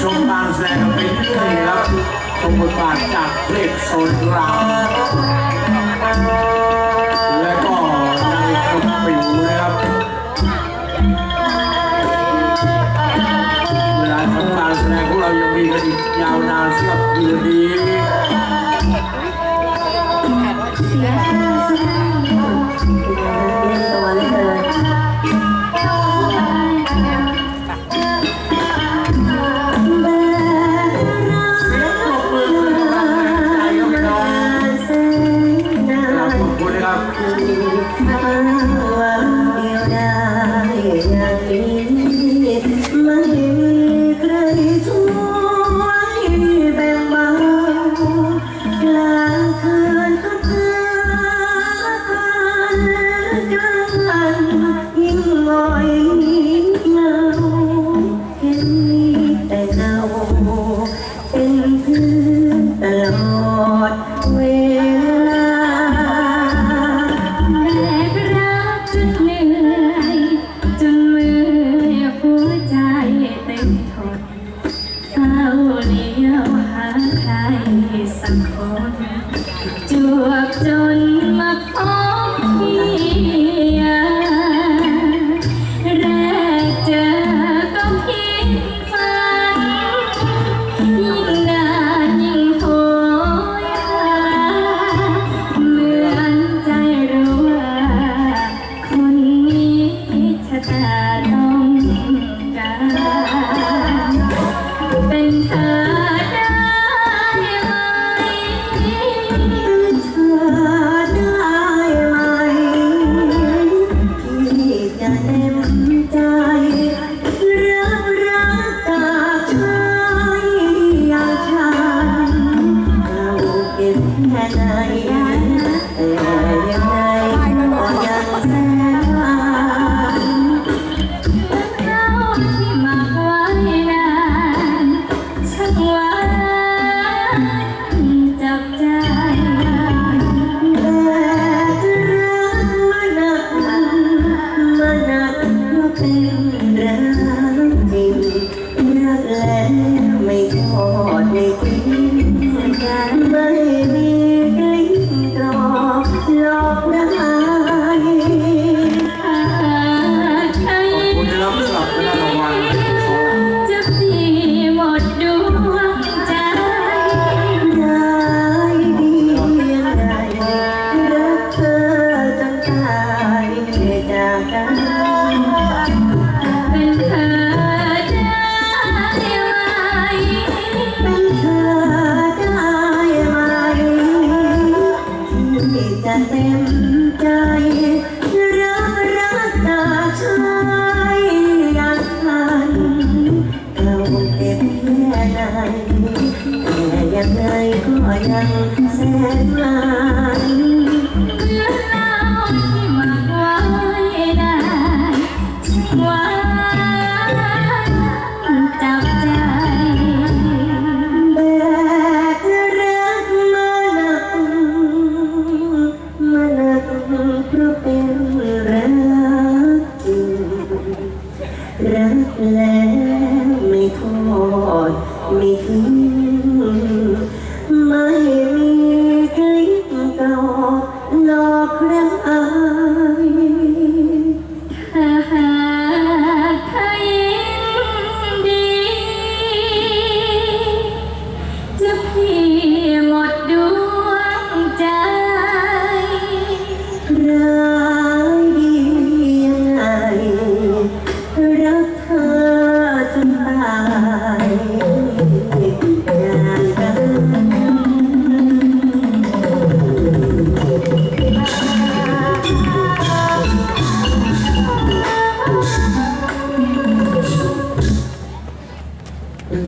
ชมการแสดงเป็นพิเศษครับชมบทบาทจากเพลงโซนราและก็นายกปิวนะครับเวลาทำการแสดงพวกเรายังมีกันอีกยาวนานสำหรับคืนนี้ ลี้ยวหาใครสักคนจวบจน ไม่คิดงหมือนกันะเต็มใจ รับรักตาชายอย่างฉันเราเป็นแค่ไหนแต่ยังไงก็ยังแสนหวา